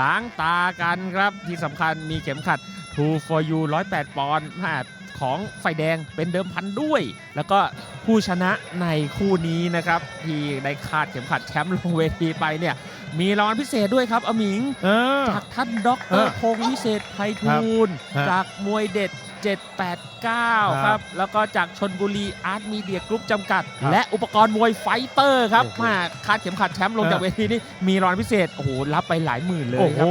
ล้างตากันครับที่สำคัญมีเข็มขัด True for You 108 ปอนด์มาของไฟแดงเป็นเดิมพันด้วย แล้วก็ผู้ชนะในคู่นี้นะครับ ที่ได้คาดเข็มขัดแชมป์ลงเวทีไปเนี่ย มีรางวัลพิเศษด้วยครับอมิงเออจากท่านด็อกเตอเอร์อพงษ์วิเศษไพฑูรย์ฮะจากมวยเด็ด 789 ครับ แล้วก็จากชนบุรีอาร์ตมีเดียกรุ๊ปจำกัดครับและอุปกรณ์มวยไฟเตอร์ครับโอ้โหมาคาดเข็มขัดแชมป์ลงเออจากเวทีนี้มีรางวัลพิเศษ โอ้โห รับไปหลายหมื่นเลยโอ้คโหรับ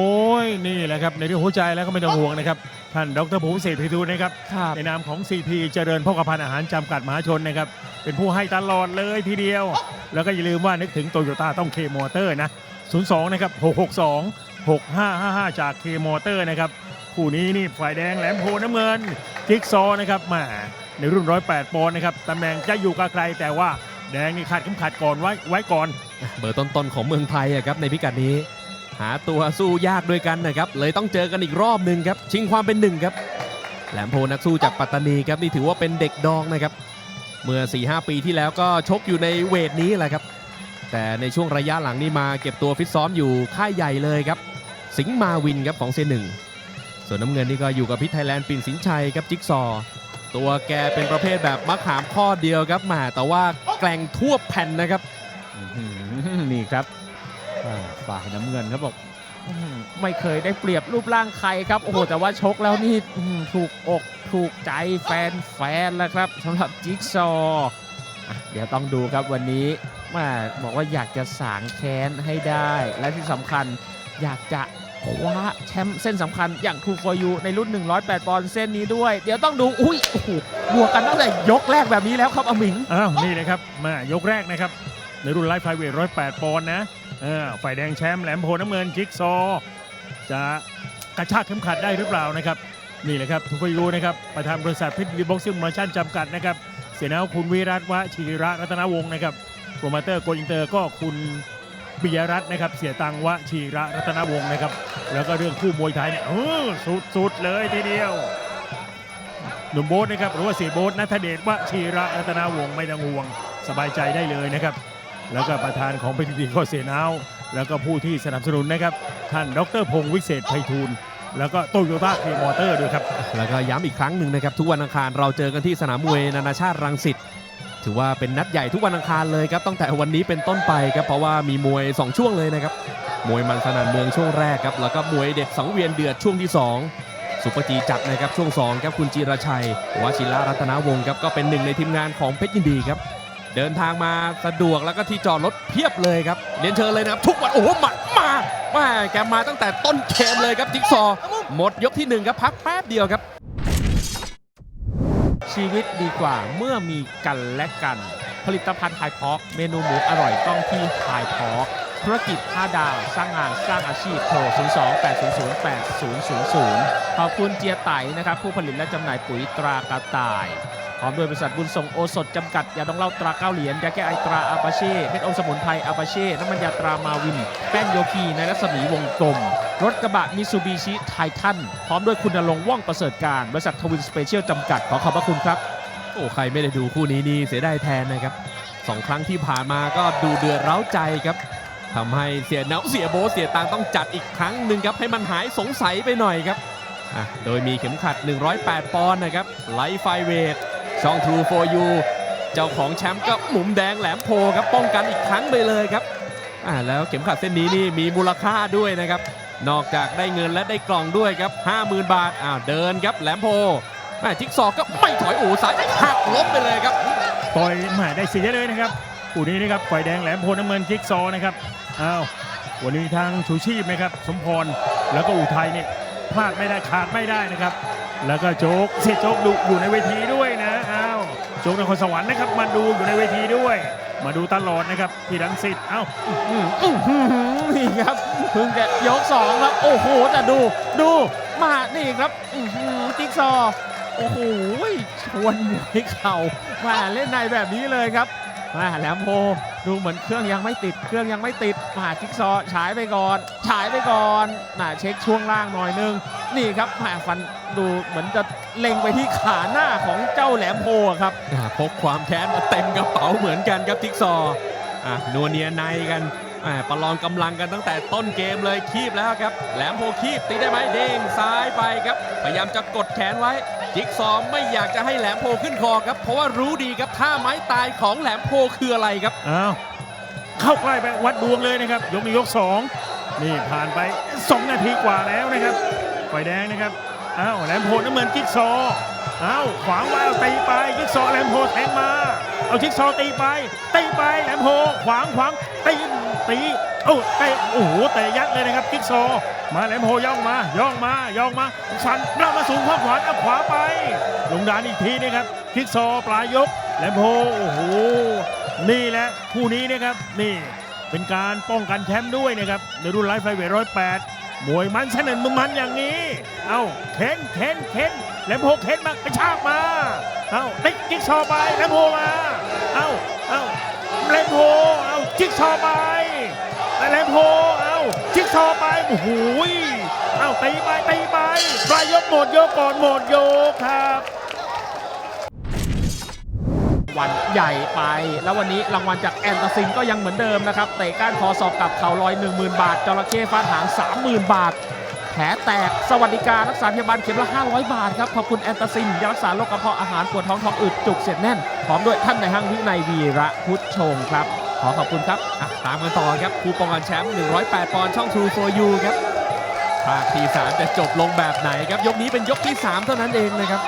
นี่แหละครับ ในเรื่องหัวใจแล้วก็ไม่ต้องห่วงนะครับ ท่านดรภูมิเศรษฐ์พิทูลนะครับครับ ในนามของ CP เจริญพกพันธ์อาหารจำกัดมหาชนนะครับ เป็นผู้ให้ตลอดเลยทีเดียว แล้วก็อย่าลืมว่านึกถึงโตโยต้าต้องเคมอเตอร์นะ02นะครับ662 6555 จากเคมอเตอร์นะครับ คู่นี้นี่ฝ่ายแดงแหลมโพน้ำเงินจิ๊กซอนะครับมาในรุ่น 108 ปอนด์นะครับตำแหน่งจะอยู่กับใครแต่ว่าแดงนี่ขาดเข็มขัดก่อนไว้ไว้ก่อน เบอร์ต้นๆของเมืองไทยอะครับในพิกัดนี้ หาตัวสู้ยากด้วยกันนะครับ เลยต้องเจอกันอีกรอบหนึ่งครับชิงความเป็นหนึ่งครับแหลมโพนักสู้จากปัตตานีครับนี่ถือว่าเป็นเด็กดองนะครับ เมื่อ 4-5 ปีที่แล้วก็ชกอยู่ในเวทนี้แหละครับ แต่ในช่วงระยะหลังนี่มาเก็บตัวฟิตซ้อมอยู่ค่ายใหญ่เลยครับ สิงห์มาวินครับของเซนหนึ่ง ส่วนน้ำเงินนี่ก็อยู่กับพิษไทยแลนด์ปิ่นสินชัยครับจิ๊กซอว์ตัวแกเป็นประเภทแบบมะขามข้อเดียวครับมาแต่ว่าแกร่งทั่วแผ่นนะครับ นี่ครับฝ่ายน้ำเงินครับบอกไม่เคยได้เปรียบรูปร่างใครครับ โอ้โห แต่ว่าชกแล้วนี่ถูกอกถูกใจแฟนแฟนแล้วครับสำหรับจิ๊กซอว์เดี๋ยวต้องดูครับวันนี้แมาบอกว่าอยากจะสางแค้นให้ได้ และที่สำคัญอยากจะ คว้าแชมป์เส้นสำคัญอย่าง True for You ในรุ่น 108 ปอนด์เส้นนี้ด้วย เดี๋ยวต้องดู อุ้ยโอ้โหบวกกันตั้งแต่ยกแรกแบบนี้แล้วครับอมิง อ้าวนี่เลยครับมายกแรกนะครับ ในรุ่นไลฟ์ไฟเวท108 ปอนด์นะเออฝ่ายแดงแชมป์แหลมโพน้ำเงินจิ๊กซอ จะกระชากเข็มขัดได้หรือเปล่านะครับ นี่แหละครับทุกคนรู้นะครับประธานบริษัทพิทบีบ็อกซิ่งมาชั่นจำกัดนะครับเสียนาคุณวิรัตวะชีระรัตนวงศ์นะครับโปรโมเตอร์โกอินเตอร์ก็คุณ ปิยรัตน์นะครับ เสียตังวะชีระรัตนวงศ์นะครับ แล้วก็เรื่องคู่มวยไทยเนี่ยเออสุดๆเลยทีเดียว หนุ่มโบ๊ทนะครับหรือว่าเสียโบ๊ทนัทเดชวชีระรัตนวงศ์ไม่ต้องห่วงสบายใจได้เลยนะครับ แล้วก็ประธานของพิธีก็เสียนาวแล้วก็ผู้ที่สนับสนุนนะครับ ท่านดรพงศ์วิเศษไพฑูรย์แล้วก็โตโยต้าเคมอเตอร์ด้วยครับ แล้วก็ย้ำอีกครั้งหนึ่งนะครับ ทุกวันอังคารเราเจอกันที่สนามมวยนานาชาติรังสิต ถือว่าเป็นนัดใหญ่ทุกวันอังคารเลยครับตั้งแต่วันนี้เป็นต้นไปครับเพราะว่ามีมวย 2 ช่วงเลยนะครับมวยมันสนั่นเมืองช่วงแรกครับแล้วก็มวยเด็ดสังเวียนเดือดช่วงที่ 2 สุปจีจัดนะครับช่วง2ครับคุณจีรชัยวชิระรัตนวงศ์ครับก็เป็นหนึ่งในทีมงานของเพชรยินดีครับเดินทางมาสะดวกแล้วก็ที่จอดรถเพียบเลยครับเรียนเชิญเลยนะครับทุกวันโอ้โหมามามาแกมาตั้งแต่ต้นเกมเลยครับจิ๊กซอว์หมดยกที่หนึ่งครับพักแป๊บเดียวครับ ชีวิตดีกว่าเมื่อมีกันและกัน ผลิตภัณฑ์ไฮพอกเมนูหมูอร่อยต้องที่ไฮพอกธุรกิจ5ดาว สร้างงานสร้างอาชีพโทร 02-800-8000 ขอบคุณเจียไตนะครับ ผู้ผลิตและจำหน่ายปุ๋ยตรากระต่ายพร้อมด้วยบริษัทบุญส่งโอสถจำกัดยาดองเล้าตราเก้าเหรียญยาแก้ไอตราอาปาเช่เม็ดอมสมุนไพรอาปาเช่น้ำมันยาตรามาวิน แป้งโยคีในรัศมีวงกลม รถกระบะมิซูบิชิไททันพร้อมด้วยคุณนรงค์ว่องประเสริฐการบริษัททวินสเปเชียลจำกัดขอขอบพระคุณครับ โอ้ใครไม่ได้ดูคู่นี้นี่เสียดายแทนนะครับสองครั้งที่ผ่านมาก็ดูเดือดร้าใจครับทำให้เสียเนาเสียโบเสียตังต้องจัดอีกครั้งหนึ่งครับให้มันหายสงสัยไปหน่อยครับโดยมีเข็มขัด 108 ปอนด์นะครับไลฟ์ไฟเวทช่อง True for You เจ้าของแชมป์ก็หมุมแดงแหลมโพครับป้องกันอีกครั้งไปเลยครับอ่าแล้วเข็มขัดเส้นนี้นี่มีมูลค่าด้วยนะครับ นอกจากได้เงินและได้กล่องด้วยครับ 50,000 บาทอ้าวเดินครับแหลมโพแม่จิ๊กซอว์ก็ไม่ถอยโอ้สายหักลบไปเลยครับต่อยแหมาได้เสียเลยนะครับคู่นี้นะครับฝ่ายแดงแหลมโพน้ำเงินจิ๊กซอนะครับอ้าววันนี้ทางชูชีพนะครับสมพรแล้วก็อุทัยเนี่ยพลาดไม่ได้ขาดไม่ได้นะครับ แล้วก็โจ๊กเสียโจ๊กดูอยู่ในเวทีด้วย จ๊กนครสวรรค์นะครับมาดูอยู่ในเวทีด้วย มาดูตลอดนะครับพี่รังสิตเอ้าอืมอื้อหือนี่ครับเพิ่งจะยกสองครับโอ้โหแต่ดูดูมานี่ครับจิ๊กซอโอ้โหชวนมวยเข่ามาเล่นในแบบนี้เลยครับมาแหลมโพ ดูเหมือนเครื่องยังไม่ติด เครื่องยังไม่ติดมาจิ๊กซอว์ฉายไปก่อน ฉายไปก่อนน่าเช็คช่วงล่างหน่อยนึง นี่ครับแหมาฟันดูเหมือนจะเล็งไปที่ขาหน้าของเจ้าแหลมโพครับพกความแค้นมาเต็มกระเป๋าเหมือนกันครับจิ๊กซออะนัวเนียในกันประลองกำลังกันตั้งแต่ต้นเกมเลยคีบแล้วครับ แหลมโพคีบตีได้ไหมเด้งซ้ายไปครับ พยายามจะกดแขนไว้ จิ๊กซอมไม่อยากจะให้แหลมโพขึ้นคอครับ เพราะว่ารู้ดีครับท่าไม้ตายของแหลมโพคืออะไรครับ อ้าวเข้าใกล้ไปวัดดวงเลยนะครับ ยกนี้ยกสองนี่ผ่านไป 2 นาทีกว่าแล้วนะครับไฟแดงนะครับอ้าวแหลมโพน้ำเงินจิ๊กซออ้าวขวางไว้เอาตีไปจิ๊กซอแหลมโพแทงมา เอาจิ๊กซอตีไปตีไปแหลมโพขวางขวางตีตี โอ้เตะโอ้โหเตะยัดเลยนะครับจิ๊กซมาแหลมโพย่องมาย่องมาย่องมาสันเรามาสูงข้างขวาเอาขวาไป ลงดานอีกทีนะครับจิ๊กซปลายยกแหลมโพโอ้โหนี่แหละคู่นี้นะครับนี่เป็นการป้องกันแชมป์ด้วยนะครับในรุ่นไลฟ์ไฟเวทร้อยแปดมวยมันสนั่นมันอย่างนี้ เอาเข็นเข็นเข็นแหลมโพเข็นมากระชากมา เอาติ๊กจิ๊กซอไปแหลมโพมา เอาเอาแหลมโพเอาจิ๊กซอไป แหลมโพเอาจิ๊กซอไปโอ้โหยเอาตีไปตีไปปลายยกหมดยกก่อนหมดยกครับวันใหญ่ไป แล้ววันนี้รางวัลจากแอนตาซินก็ยังเหมือนเดิมนะครับ เตะก้านคอสอบกับเข่าลอย 10,000 บาทจระเข้ฟาดหาง 30,000 บาท แผลแตกสวัสดิการรักษาพยาบาลเข็มละ 500 บาทครับ ขอบคุณแอนตาซินยารักษาโรคกระเพาะอาหารปวดท้องท้องอืดจุกเสียดแน่น พร้อมด้วยท่านในห้างวินัยวีระพุทธชงครับ ขอขอบคุณครับตามกันต่อครับคูปองกันแชมป์ 108 ปอนด์ช่อง True for You ครับภาคที่ 3 จะจบลงแบบไหนครับ ยกนี้เป็นยกที่ 3 เท่านั้นเองนะครับ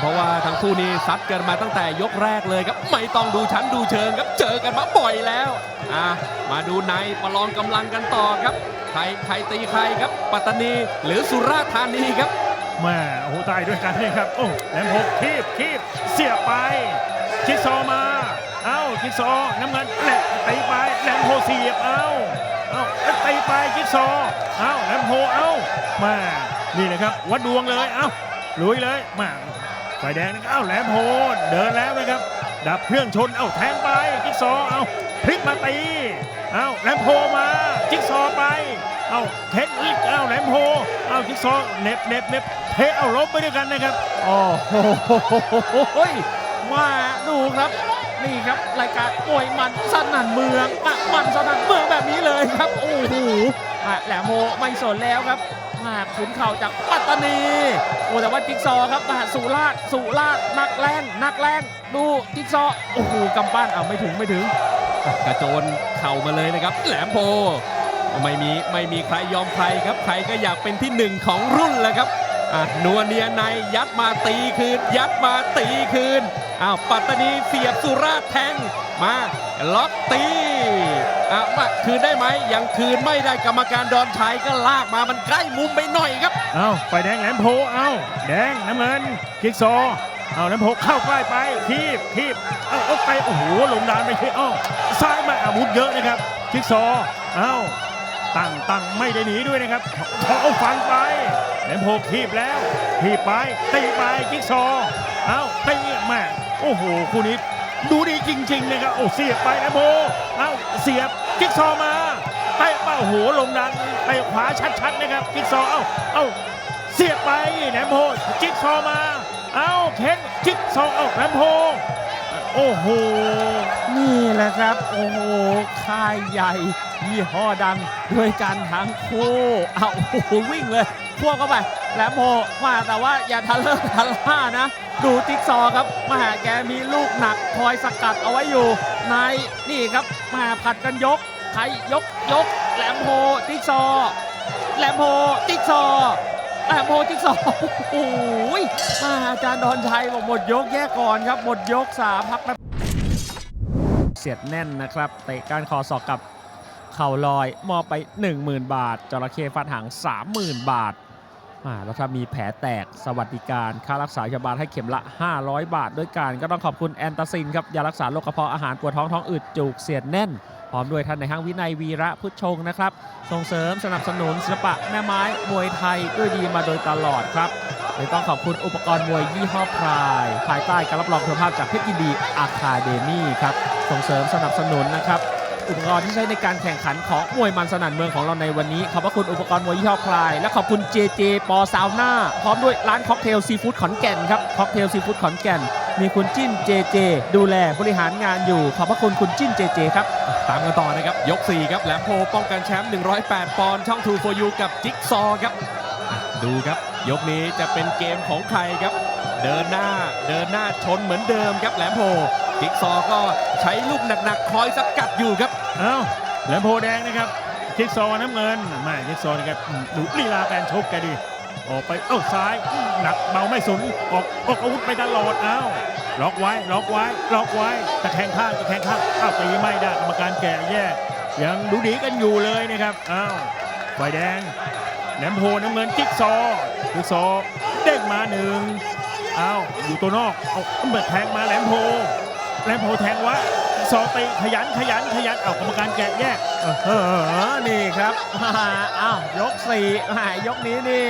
เพราะว่าทั้งคู่นี้ซัดกันมาตั้งแต่ยกแรกเลยครับ ไม่ต้องดูชั้นดูเชิงครับเจอกันมาบ่อยแล้วมาดูในประลองกำลังกันต่อครับใครใครตีใครครับ ปัตตานีหรือสุราษฎร์ธานีครับแม่โอ้โหตายด้วยกันนี่ครับโอ้แหลมหกคีบคีบเสียบไปจิ๊กซอมา เอ้าจิ๊กซอน้ำเงินแหลมตีไปแหลมโพเสียบเอ้าเอ้าตีไปจิ๊กซอว์เอ้าแหลมโพเอ้าม่นี่นะครับ วัดดวงเลยเอ้าลุยเลยมาไฟแดงนะเอ้าแหลมโพเดินแล้วนะครับ ดับเครื่องชนเอ้าแทงไปจิ๊กซอเอ้าพลิกมาตีเอ้าแหลมโพมาจิ๊กซอไปเอ้าเทนอีกเอาแหลมโพเอ้าจิ๊กซอเหน็บเหน็บเน็บเทเอาล้มไปด้วยกันนะครับโอ้โหมาดูครับ นี่ครับรายการมวยมันสนั่นเมืองมามันสนั่นเมืองแบบนี้เลยครับโอ้โหมาแหลมโมไม่สนแล้วครับมาขุนเข่าจากปัตตานีโอ้แต่ว่าจิ๊กซอว์ครับมาสุราษฎร์สุราษฎร์นักแรงนักแรงดูจิ๊กซอว์โอ้โหกำปั้นเอาไม่ถึงไม่ถึง กระโจนเข่ามาเลยนะครับ แหลมโพไม่มีไม่มีใครยอมใครครับใครก็อยากเป็นที่หนึ่งของรุ่นแหละครับอะ นัวเนียในยัดมาตีคืน ยัดมาตีคืนอ้าวปัตตานีเสียบสุราษฎร์แทงมาล็อกตีอะมาคืนได้ไหมยังคืนไม่ได้กรรมการดอนชัยก็ลากมามันใกล้มุมไปหน่อยครับเอาวไฟแดงแหลมโพเอาแดงน้ำเงินจิ๊กซอว์เอาแหลมโพเข้าใกล้ไปทีบทีบเอาเอาไปโอ้โหลงดานไปทีอ้าซ้ายมาอาวุธเยอะนะครับจิ๊กซอว์เอา ตั้งตั้งไม่ได้หนีด้วยนะครับขอเอาฟันไปแหลมโพทีบแล้วทีบไปตีไปจิ๊กซอเอ้าตีแม่โอ้โหคู่นี้ดูดีจริงๆนะครับโอ้เสียบไปนะโบเอ้าเสียบจิ๊กซอมาเตะป้าโอ้โหลงดันเตะขวาชัดๆนะครับจิ๊กซอเอ้าเอ้าเสียบไปแหลมโพจิ๊กซอมา เอ้าเข็นจิ๊กซอเอ้าแหลมโพโอ้โห นี่แหละครับ โอ้โหค่ายใหญ่ยี่ห้อดังด้วยกันทั้งคู่เอาโอ้โหวิ่งเลยพ่วงเข้าไปแหลมโพมาแต่ว่าอย่าทะเลอะทะล่านะ ดูจิ๊กซอครับมาแกมีลูกหนักคอยสกัดเอาไว้อยู่ในนี่ครับมาผัดกันยกใครยกยกแหลมโพจิ๊กซอแหลมโพจิ๊กซอแหลมโพจิ๊กซอโอ้โหมาอาจารย์ดอนชัยบอกหมดยกแยกก่อนครับหมดยกสามพักแป๊บ เสียดแน่นนะครับเตะก้านคอศอกกับเข่าลอยมอบไป 10,000 บาท จระเข้ฟันหาง 30,000 บาทอ่าแล้วถ้ามีแผลแตกสวัสดิการ ค่ารักษาพยาบาลให้เข็มละ 500 บาท ด้วยกันก็ต้องขอบคุณแอนตาซินครับยารักษาโรคกระเพาะอาหารปวดท้องท้องอืดจุกเสียดแน่น พร้อมด้วยท่านในห้างวินัยวีระพุทธชงนะครับ ส่งเสริมสนับสนุนศิลปะแม่ไม้มวยไทยด้วยดีมาโดยตลอดครับเลยต้องขอบคุณอุปกรณ์มวยยี่ห้อพราย ภายใต้การรับรองคุณภาพจากเพชรยินดีอาคาเดมี่ครับ ส่งเสริมสนับสนุนนะครับอุปกรณ์ที่ใช้ในการแข่งขันของมวยมันสนั่นเมืองของเราในวันนี้ ขอบพระคุณอุปกรณ์มวยยี่ห้อพลาย และขอบคุณ JJ ปอซาวน่าพร้อมด้วยร้านค็อกเทลซีฟู้ดขอนแก่นครับค็อกเทลซีฟู้ดขอนแก่น มีคุณจิ้นเจเจดูแลบริหารงานอยู่ ขอบพระคุณคุณจิ้นเจเจครับ ตามกันต่อนะครับ ยก 4 ครับแหลมโพป้องกันแชมป์108 ปอนด์ช่อง True for u กับจิ๊กซอครับ ดูครับ ยกนี้จะเป็นเกมของใครครับ เดินหน้าเดินหน้าชนเหมือนเดิมครับแหลมโพ จิ๊กซอก็ใช้ลูกหนักๆ คอยสกัดอยู่ครับ เอ้าแหลมโพแดงนะครับจิ๊กซอน้ำเงินแม่จิ๊กซอนะครับดูลีลาการชกแกดิออกไปเอ้าซ้ายหนักเบาไม่สนออกออกอาวุธไปตลอดเอ้าล็อกไว้ล็อกไว้ล็อกไว้ตะแคงข้างตะแคงข้างเอ้าตีไม่ได้กรรมการแก่แยกยังดูดีกันอยู่เลยนะครับเอ้าไฟแดงแหลมโพน้ำเงินจิ๊กซอจิ๊กซอเด้งมาหนึ่งเอ้าอยู่ตัวนอกเอาเบิดแทงมาแหลมโพ แหลมโพแทงวะซอตีขยันขยันขยันเอากรรมการแกะแยกเออนี่ครับมาอ้าวยกสี่แหมยกนี้นี่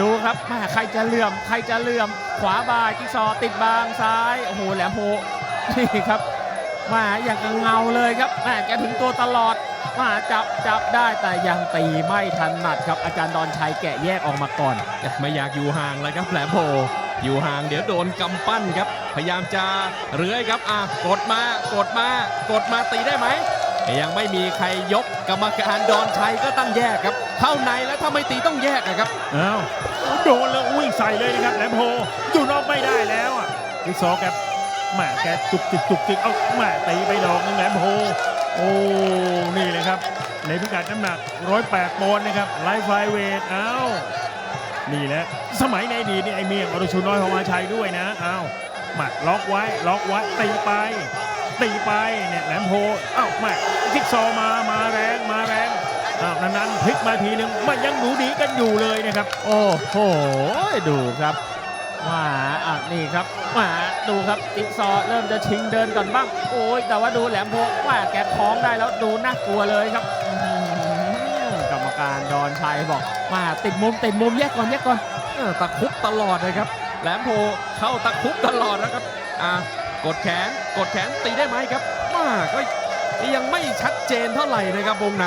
ดูครับแหมใครจะเหลื่อมใครจะเหลื่อม ขวาบายจิ๊กซอว์ติดบางซ้ายโอ้โหแหลมโพนี่ครับแหมาอย่างกับเงาเลยครับแหมแกถึงตัวตลอดแหมาจับจับได้แต่ยังตีไม่ทันหนัดครับอาจารย์ดอนชัยแกะแยกออกมาก่อน ไม่อยากอยู่ห่างเลยครับแหลมโพอยู่ห่างเดี๋ยวโดนกำปั้นครับ พยายามจะเรื้อยครับอะกดมากดมากดมาตีได้ไหมยังไม่มีใครยกกรรมการดอนชัยก็ตั้งแยกครับ เข้าในแล้วถ้าไม่ตีต้องแยกอะครับอ้าวโดนแล้ววิ่งใส่เลยนะครับแหลมโพอยู่นอกไม่ได้แล้วอะอีกสองแกแหม่แกจุกจิกจุกจิกเอาแหม่ตีไปดอกนึงแหลมโพโอ้นี่เลยครับในพิกัดน้ำหนัก108ปดปอนด์นะครับไลฟ์ไฟเวทอ้าวนี่แหละสมัยในดีนี่ไอเมียงอรชุน้อยของมาชัยด้วยนะอ้าว หมัดล็อกไว้ล็อกไว้ตีไป ตีไปเนี่ยแหลมโพอ้าวแหม่จิ๊กซอว์มามาแรงมาแรงอ้าวนานๆพลิกมาทีนึงมันยังหนูดีกันอยู่เลยนะครับ โอ้โหดูครับมาอะนี่ครับมาดูครับจิ๊กซอว์เริ่มจะชิงเดินก่อนบ้าง โอ้ยแต่ว่าดูแหลมโพว่าแกคล้องได้แล้วดูน่ากลัวเลยครับอื้อหือกรรมการดอนชัยบอกมาติดมุมติดมุมแยกก่อนแยกก่อนเออตะคุบตลอดเลยครับ แหลมโพเข้าตะคุบตลอดนะครับอะกดแขนกดแขนตีได้ไหมครับมาก็ยังไม่ชัดเจนเท่าไหร่นะครับวงใน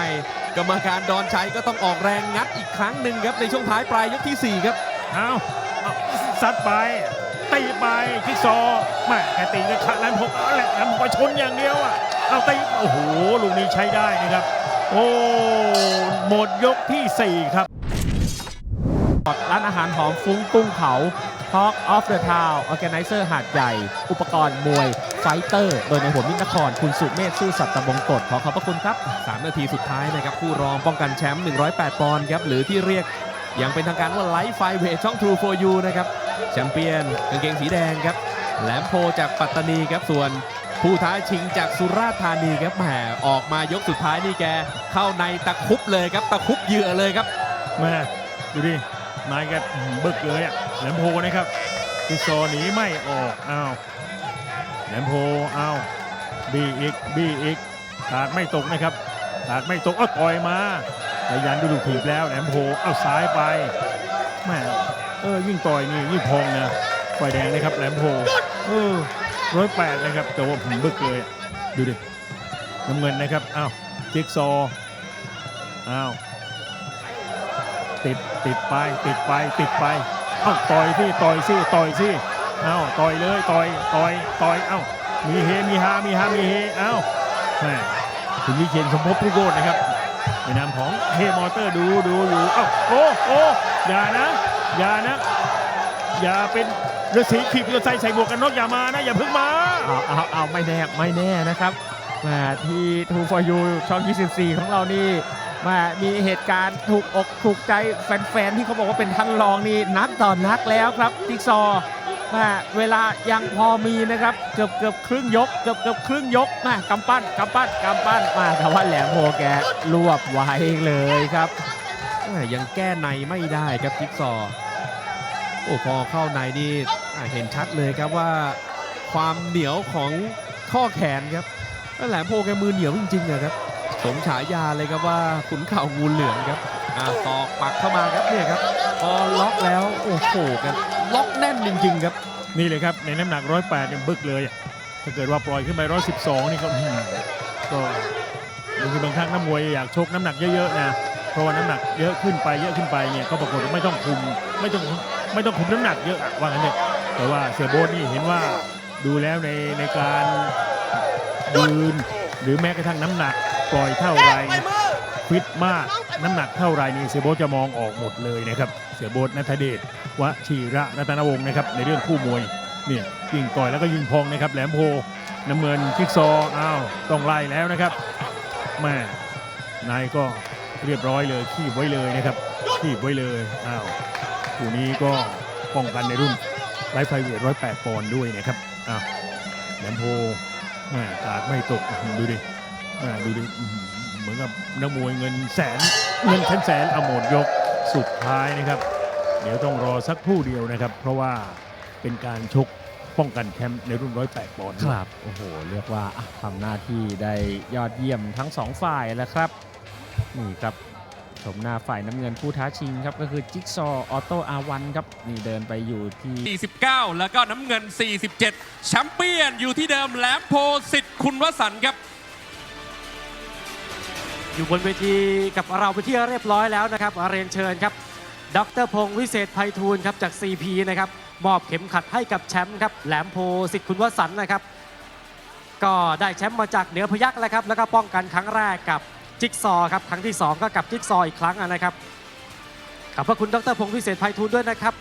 กรรมการดอนชัยก็ต้องออกแรงงัดอีกครั้งหนึ่งครับในช่วงท้ายปลายยกทีสี่4 ครับเอาเอาซัดไปตีไปคิกซอว์แม่แกตีก็ขาดแหลมพกเอาแหละแหลมพกชนอย่างเดียวอะเอาตีโอ้โหลูกนี้ใช้ได้นะครับ โอ้หมดยกที่ 4 ครับร้านอาหารหอมฟุ้งกุ้งเผา Talk of the Town Organizer หาดใหญ่ อุปกรณ์มวยไฟเตอร์ โดยในหัวมิตรนคร คุณสุเมธซื่อสัตย์ตะบงกฎขอขอบพระคุณครับ 3 นาทีสุดท้ายนะครับผู้รองป้องกันแชมป์ 108 ปอนด์ครับ หรือที่เรียกอย่างเป็นทางการว่าไลฟ์ไฟเวทช่อง True for You นะครับแชมเปี้ยนกางเกงสีแดงครับแหลมโพจากปัตตานีครับส่วนผู้ท้าชิงจากสุราษฎร์ธานีครับแหมออกมายกสุดท้ายนี่แกเข้าในตะคุบเลยครับตะคุบเหยื่อเลยครับแม่ดูดินายแกบึกเลยอะ แหลมโพนะครับคิกซอหนีไม่ออกอ้าวแหลมโพอ้าวบีอีกบีอีกตาดไม่ตกนะครับตาดไม่ตกเอาต่อยมาพยันดูลูกถีบแล้วแหลมโพเอาซ้ายไปแม่เออยิ่งต่อยนี่ยิ่งพองนะไฟแดงนะครับแหลมโพเออร้อยแปดนะครับแต่ว่าผมบึกเลยดูดิน้ำเงินนะครับอ้าวจิ๊กซออ้าวติดติดไปติดไปติดไป เอ้าต่อยที่ต่อยสิต่อยสิเอ้าต่อยเลยต่อยต่อยต่อยเอ้ามีเฮมีฮามีฮามีเฮเอ้าแม่คุณวิเชียนสมภพผู้โกดนะครับในนามของเฮมอเตอร์ดูดูอยู่เอ้าโอ้โอ้อย่านะอย่านะอย่าเป็นฤาษีขีบเรือใส่ใส่หมวกกันน็อกอย่ามานะอย่าเพิ่งมาเอาเอาเอาไม่แน่ไม่แน่นะครับมาที่ True for You ช่อง 24 ของเรานี่ มามีเหตุการณ์ถูกอกถูกใจแฟนๆที่เขาบอกว่าเป็นท่านรองนี่นักต่อนักแล้วครับจิ๊กซอว์มาเวลายังพอมีนะครับเกือบเกือบครึ่งยกเกือบเกือบครึ่งยกมากำปั้นกำปั้นกำปั้นมาแต่ว่าแหลมโพแกรวบไว้เลยครับยังแก้ในไม่ได้ครับจิ๊กซอว์โอ้พอเข้าในนี่เห็นชัดเลยครับว่า ความเหนียวของข้อแขนครับแหลมโพแกมือเหนียวจริงๆอะครับ สมฉายาเลยครับว่าขุนเข่างูเหลืองครับอ่าตอกปักเข้ามาครับเนี่ยครับพอล็อกแล้วโอ้โหกันล็อกแน่นจริง ๆ ครับ นี่เลยครับ ในน้ำหนัก 108เนี่ยบึกเลยอะถ้าเกิดว่าปล่อยขึ้นไป 112 นี่ก็อืมก็บางทีบางครั้งนักมวยอยากชกน้ำหนักเยอะๆนะเพราะว่าน้ำหนักเยอะขึ้นไปเยอะขึ้นไปเนี่ยก็ปรากฏว่าไม่ต้องคุมไม่ต้องไม่ต้องคุมน้ำหนักเยอะอะว่างั้นเถอะแต่ว่าเสียโบ๊ทนี่เห็นว่าดูแล้วในในการยืนหรือแม้กระทั่งน้ำหนัก ปล่อยเท่าไหรฟิตมากน้ำหนักเท่าไหรนี่เสียโบทจะมองออกหมดเลยนะครับ เสียโบทนัทเดชวชีระรัตนวงศ์นะครับในเรื่องคู่มวยเนี่ยยิงต่อยแล้วก็ยิงพองนะครับแหลมโพน้ำเงินจิ๊กซอว์อ้าวต้องไล่แล้วนะครับแม่นายก็เรียบร้อยเลยขีบไว้เลยนะครับขีบไว้เลยอ้าวคู่นี้ก็ป้องกันในรุ่นไลฟ์ไฟเวทร้อยแปดปอนด์ด้วยนะครับอ้าวแหลมโพแม่กาดไม่ตกอื้อหือดูดิ แม่ดูดิอื้อหือเหมือนกับนักมวยเงินแสน เงินแสนแสนเอาหมดยกสุดท้ายนะครับ เดี๋ยวต้องรอสักครู่เดียวนะครับ เพราะว่าเป็นการชกป้องกันแชมป์ในรุ่นร้อยแปดปอนด์ครับ โอ้โห เรียกว่าอะทำหน้าที่ได้ยอดเยี่ยมทั้งสองฝ่ายแล้วครับ นี่ครับชมหน้าฝ่ายน้ำเงินผู้ท้าชิงครับ ก็คือจิ๊กซอว์ออโต้อาวันครับ นี่เดินไปอยู่ที่ 49 แล้วก็น้ำเงิน 47 แชมเปี้ยนอยู่ที่เดิมแหลมโพสิทธิ์คุณวสันต์ครับ อยู่บนเวทีกับเราไปที่เรียบร้อยแล้วนะครับเรียนเชิญครับ ดรพงศ์วิเศษไพฑูรย์ครับจาก CP นะครับมอบเข็มขัดให้กับแชมป์ครับแหลมโพสิทธิ์คุณวสันต์นะครับ ก็ได้แชมป์มาจากเหนือพยักแล้วครับ แล้วก็ป้องกันครั้งแรกกับจิ๊กซอครับครั้งที่ 2 ก็กับจิ๊กซออีกครั้งนะครับขอบพระคุณดรพงศ์วิเศษไพฑูรย์ด้วยนะครับ